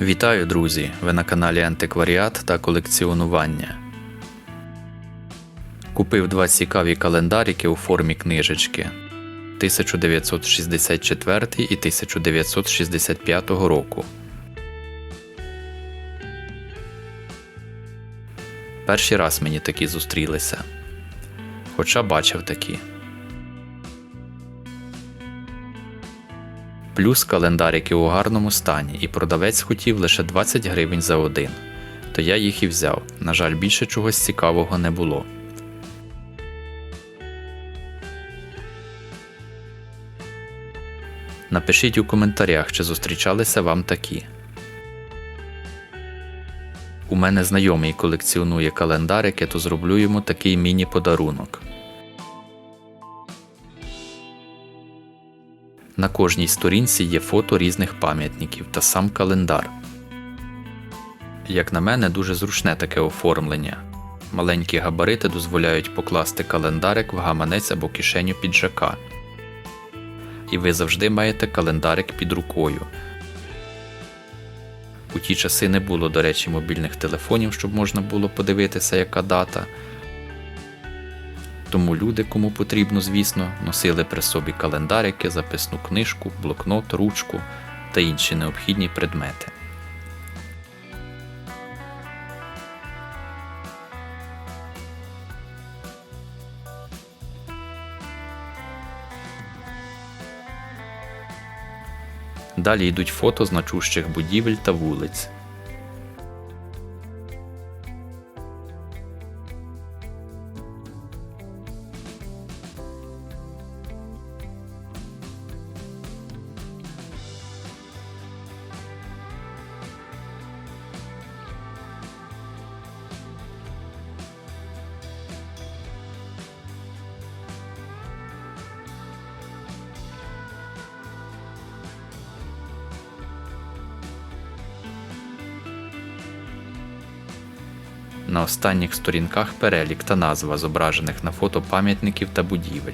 Вітаю, друзі! Ви на каналі Антикваріат та колекціонування. Купив два цікаві календарики у формі книжечки 1964 і 1965 року. Перший раз мені такі зустрілися. Хоча бачив такі. Плюс календарики у гарному стані, і продавець хотів лише 20 гривень за один. То я їх і взяв. На жаль, більше чогось цікавого не було. Напишіть у коментарях, чи зустрічалися вам такі. У мене знайомий колекціонує календарики, то зроблю йому такий міні-подарунок. На кожній сторінці є фото різних пам'ятників та сам календар. Як на мене, дуже зручне таке оформлення. Маленькі габарити дозволяють покласти календарик в гаманець або кишеню піджака. І ви завжди маєте календарик під рукою. У ті часи не було, до речі, мобільних телефонів, щоб можна було подивитися, яка дата. Тому люди, кому потрібно, звісно, носили при собі календарики, записну книжку, блокнот, ручку та інші необхідні предмети. Далі йдуть фото значущих будівель та вулиць. На останніх сторінках перелік та назва зображених на фото пам'ятників та будівель.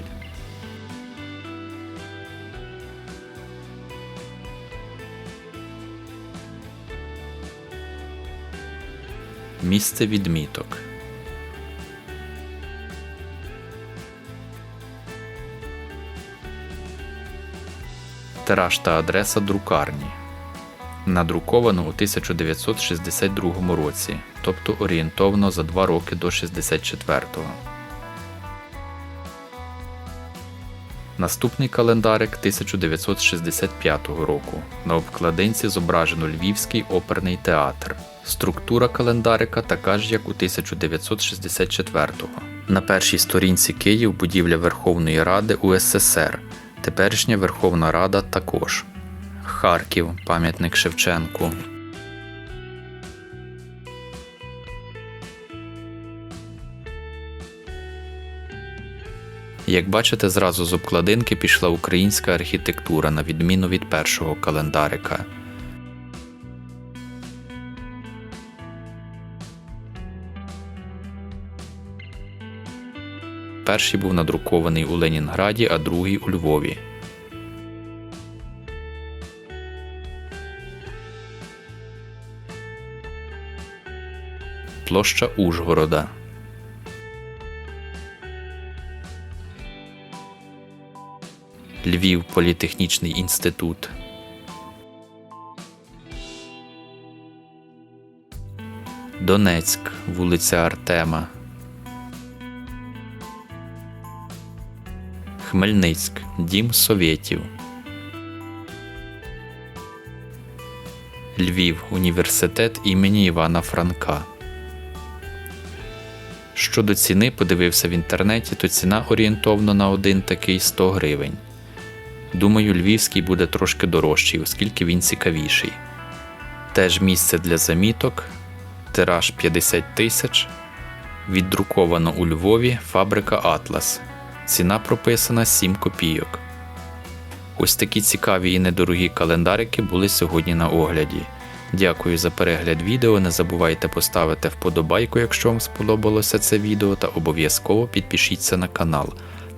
Місце відміток. Тираж та адреса друкарні. Надруковано у 1962 році, тобто орієнтовно за два роки до 64-го. Наступний календарик 1965 року. На обкладинці зображено Львівський оперний театр. Структура календарика така ж, як у 1964-го. На першій сторінці Київ будівля Верховної Ради УССР. Теперішня Верховна Рада також. Харків, пам'ятник Шевченку. Як бачите, зразу з обкладинки пішла українська архітектура на відміну від першого календарика. Перший був надрукований у Ленінграді, а другий у Львові. Площа Ужгорода. Львів політехнічний інститут. Донецьк, вулиця Артема. Хмельницьк, Дім Совєтів. Львів, університет імені Івана Франка. Щодо ціни, подивився в інтернеті, то ціна орієнтовно на один такий 100 гривень. Думаю, львівський буде трошки дорожчий, оскільки він цікавіший. Теж місце для заміток, тираж 50 тисяч. Віддруковано у Львові фабрика Атлас. Ціна прописана 7 копійок. Ось такі цікаві і недорогі календарики були сьогодні на огляді. Дякую за перегляд відео. Не забувайте поставити вподобайку, якщо вам сподобалося це відео, та обов'язково підпишіться на канал.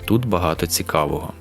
Тут багато цікавого.